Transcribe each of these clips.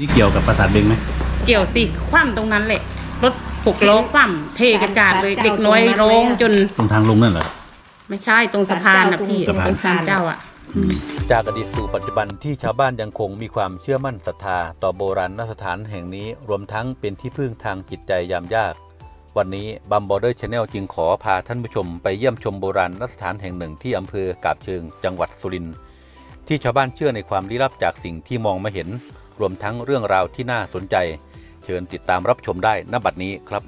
นี่เกี่ยวกับปราสาทเบงไหมเกี่ยวสิคว่ำตรงนั้นแหละ รถหกล้อคว่ำเทกระจาดเลยเด็กน้อยร้องจน ตรงทางลงนั่นเหรอ ไม่ใช่ตรงสะพานนะพี่สะพานตรงศาลเจ้าอะอืมจากอดีตสู่ปัจจุบันที่ชาวบ้านยังคงมีความเชื่อมั่นศรัทธา ต่อโบราณสถานแห่งนี้รวมทั้งเป็นที่พึ่งทางจิตใจยามยาก วันนี้บัมบอร์เดอร์ชาแนลจึงขอพาท่านผู้ชมไปเยี่ยมชมโบราณสถานแห่งหนึ่งที่อำเภอกาบเชิง จังหวัดสุรินทร์ที่ชาวบ้านเชื่อในความลี้ลับจากสิ่งที่มองไม่เห็น รวมทั้งเรื่องราวที่น่าสนใจ เชิญติดตามรับชมได้ณบัดนี้ครับ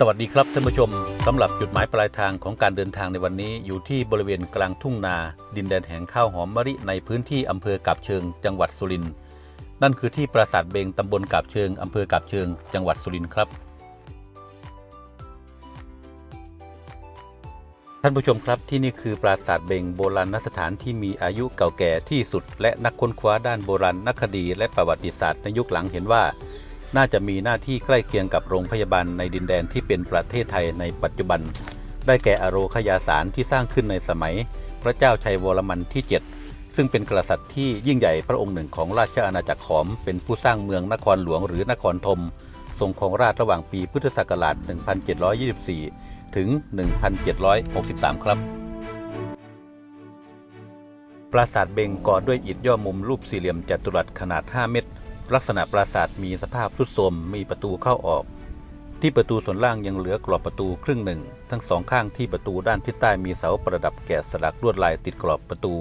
สวัสดีครับท่านผู้ชมสำหรับจุดหมายปลายทางของการเดินทางในวันนี้ อยู่ที่บริเวณกลางทุ่งนา ดินแดนแห่งข้าวหอมมะลิในพื้นที่อำเภอกาบเชิง จังหวัดสุรินทร์นั่นคือที่ปราสาทเบงตำบลกาบเชิงอำเภอกาบเชิง จังหวัดสุรินทร์ครับ ท่านผู้ชมครับที่นี่คือปราสาทเบงโบราณสถานที่มีอายุเก่าแก่ที่สุด และนักค้นคว้าด้านโบราณนคดี และประวัติศาสตร์ในยุคหลังเห็นว่า น่าจะมีหน้าที่ใกล้เคียงกับโรงพยาบาลในดินแดนที่เป็นประเทศไทยในปัจจุบัน ได้แก่อโรคยาสารที่สร้างขึ้นในสมัย พระเจ้าชัยวรมันที่ 7 ซึ่งเป็นกษัตริย์ที่ยิ่งใหญ่พระองค์หนึ่งของราชอาณาจักรขอม เป็นผู้สร้างเมืองนครหลวงหรือนครธมทรงครองราชระหว่างปีพุทธศักราช 1724 ถึง 1763 ครับ ปราสาทเบงก่อด้วยอิฐย่อมุมรูปสี่เหลี่ยมจัตุรัสขนาด 5 เมตร ลักษณะปราสาทมีสภาพทรุดโทรมมีประตูเข้าออก ที่ประตูส่วนล่างยังเหลือกรอบประตูครึ่งหนึ่ง ทั้งสองข้างที่ประตูด้านทิศใต้มีเสาประดับแกะสลักลวดลายติดกรอบประตู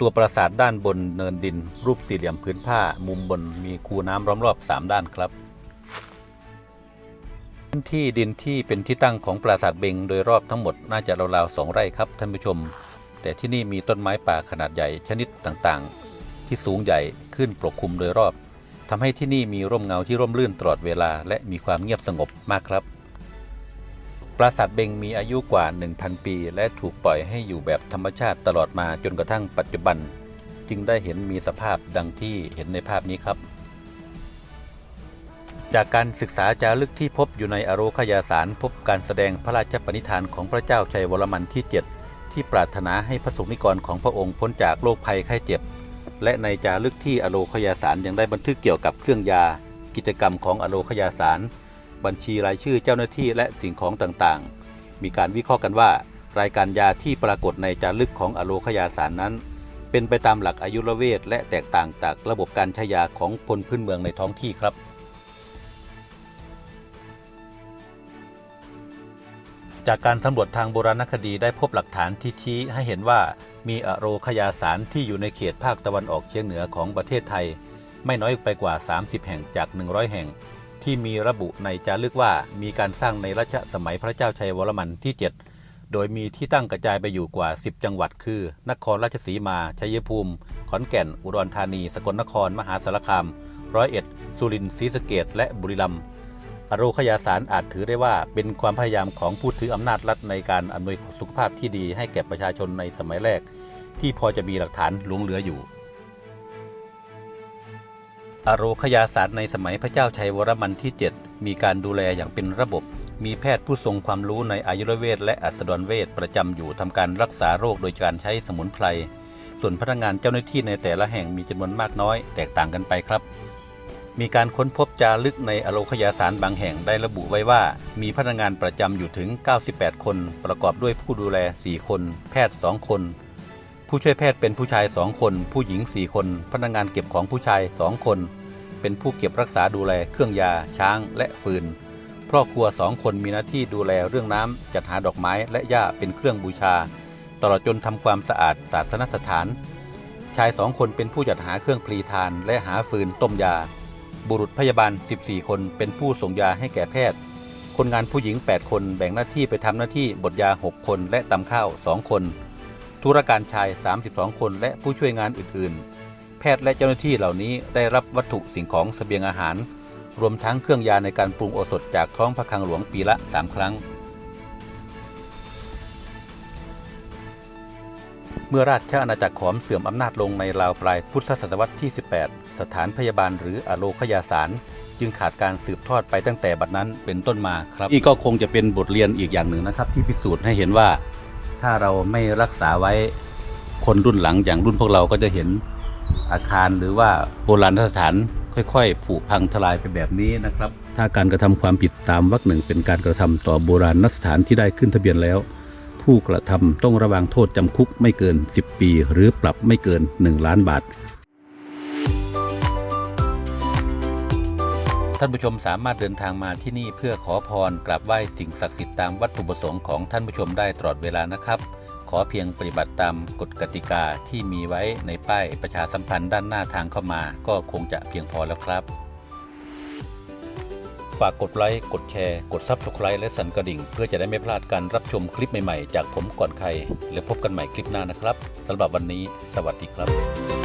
ตัวปราสาทด้านบนเนินดิน รูปสี่เหลี่ยมพื้นผ้า มุมบนมีคูน้ำล้อมรอบสามด้านครับ พื้นที่ดินที่เป็นที่ตั้งของปราสาทเบงโดยรอบทั้งหมดน่าจะราวๆสองไร่ครับท่านผู้ชม แต่ที่นี่มีต้นไม้ป่าขนาดใหญ่ชนิดต่างๆ ที่สูงใหญ่ขึ้นปกคลุมโดยรอบทำให้ที่นี่มีร่มเงาที่ร่มรื่นตลอดเวลา และมีความเงียบสงบมากครับ ปราสาทเบงมีอายุกว่า 1,000 ปี และถูกปล่อยให้อยู่แบบธรรมชาติตลอดมาจนกระทั่งปัจจุบัน จึงได้เห็นมีสภาพดังที่เห็นในภาพนี้ครับ จากการศึกษาจารึกที่พบอยู่ในอโรคยาสารพบการแสดงพระราชปณิธานของพระเจ้าชัยวรมันที่ 7 ที่ปรารถนาให้พระสงฆ์นิกรของพระองค์พ้นจากโรคภัยไข้เจ็บ และในจารึกที่อโลคยาสารยังได้บันทึกเกี่ยวกับเครื่องยา กิจกรรมของอโลคยาสาร บัญชีรายชื่อเจ้าหน้าที่และสิ่งของต่างๆ มีการวิเคราะห์กันว่า รายการยาที่ปรากฏในจารึกของอโลคยาสารนั้น เป็นไปตามหลักอายุรเวทและแตกต่างจากระบบการใช้ยาของพลพื้นเมืองในท้องที่ครับ จากการสำรวจทางโบราณคดีได้พบหลักฐานที่ชี้ให้เห็นว่ามีอโรคยาสารที่อยู่ในเขตภาคตะวันออกเฉียงเหนือของประเทศไทย ไม่น้อยไปกว่า 30 แห่งจาก 100 แห่ง ที่มีระบุในจารึกว่ามีการสร้างในรัชสมัยพระเจ้าชัยวรมันที่ 7 โดยมีที่ตั้งกระจายไปอยู่กว่า 10 จังหวัดคือ นครราชสีมา ชัยภูมิ ขอนแก่น อุดรธานี สกลนคร มหาสารคาม ร้อยเอ็ด สุรินทร์ศรีสะเกษและบุรีรัมย์ อโรคยาสารอาจถือได้ว่าเป็นความพยายามของผู้ถืออำนาจรัฐในการอำนวยสุขภาพที่ดีให้แก่ประชาชนในสมัยแรก ที่พอจะมีหลักฐานหลงเหลืออยู่ อโรคยาสารในสมัยพระเจ้าชัยวรมันที่ 7 มีการดูแลอย่างเป็นระบบ มีแพทย์ผู้ทรงความรู้ในอายุรเวทและอัสดรเวทประจำอยู่ทำการรักษาโรคโดยการใช้สมุนไพร ส่วนพนักงานเจ้าหน้าที่ในแต่ละแห่งมีจำนวนมากน้อย แตกต่างกันไปครับ มีการค้นพบจารึกในอโลคยาสารบางแห่งได้ระบุไว้ว่า มีพนักงานประจำอยู่ถึง 98 คน ประกอบด้วยผู้ดูแล 4 คน แพทย์ 2 คน ผู้ช่วยแพทย์เป็นผู้ชาย 2 คน ผู้หญิง 4 คน พนักงานเก็บของผู้ชาย 2 คน เป็นผู้เก็บรักษาดูแลเครื่องยา ช้าง และฟืนครอบครัว 2 คนมีหน้าที่ดูแลเรื่องน้ำจัดหาดอกไม้และหญ้าเป็นเครื่องบูชา ตลอดจนทำความสะอาดศาสนสถาน ชายสองคนเป็นผู้จัดหาเครื่องพลีทานและหาฟืนต้มยา บุรุษพยาบาล 14 คนเป็นผู้ส่งยาให้แก่แพทย์ คนงานผู้หญิง 8 คนแบ่งหน้าที่ไปทำหน้าที่บดยา 6 คนและตำข้าว 2 คน ธุรการชาย 32 คนและผู้ช่วยงานอื่นๆ แพทย์และเจ้าหน้าที่เหล่านี้ได้รับวัตถุสิ่งของเสบียงอาหาร รวมทั้งเครื่องยาในการปรุงโอสถจากท้องพระคลังหลวงปีละ 3 ครั้ง มื่อราชอาณาจักรขอมเสื่อมอำนาจลงในราวปลายพุทธศตวรรษที่ 18 สถานพยาบาลหรืออโลคยาสารจึงขาดการสืบทอดไปตั้งแต่บัดนั้นเป็นต้นมาครับนี่ก็คงจะเป็นบทเรียนอีกอย่างหนึ่งนะครับ ที่พิสูจน์ให้เห็นว่า ถ้าเราไม่รักษาไว้คนรุ่นหลังอย่างรุ่นพวกเราก็จะเห็นอาคารหรือว่าโบราณสถานค่อยๆ ผุพังทลายไปแบบนี้นะครับ ถ้าการกระทำความผิดตามวรรคหนึ่งเป็นการกระทำต่อโบราณสถานที่ได้ขึ้นทะเบียนแล้ว ผู้กระทำต้องระวังโทษจำคุกไม่เกิน 10 ปี หรือปรับไม่เกิน 1 ล้านบาท ท่านผู้ชมสามารถเดินทางมาที่นี่เพื่อขอพรกราบไหว้สิ่งศักดิ์สิทธิ์ตามวัตถุประสงค์ของท่านผู้ชมได้ตลอดเวลานะครับ ขอเพียงปฏิบัติตามกฎกติกาที่มีไว้ในป้ายประชาสัมพันธ์ด้านหน้าทางเข้ามา ก็คงจะเพียงพอแล้วครับ ฝากกดไลค์ กดแชร์ กดซับสไครต์และสั่นกระดิ่ง เพื่อจะได้ไม่พลาดการรับชมคลิปใหม่ ๆ จากผมก่อนใคร แล้วพบกันใหม่คลิปหน้านะครับสำหรับวันนี้ สวัสดีครับ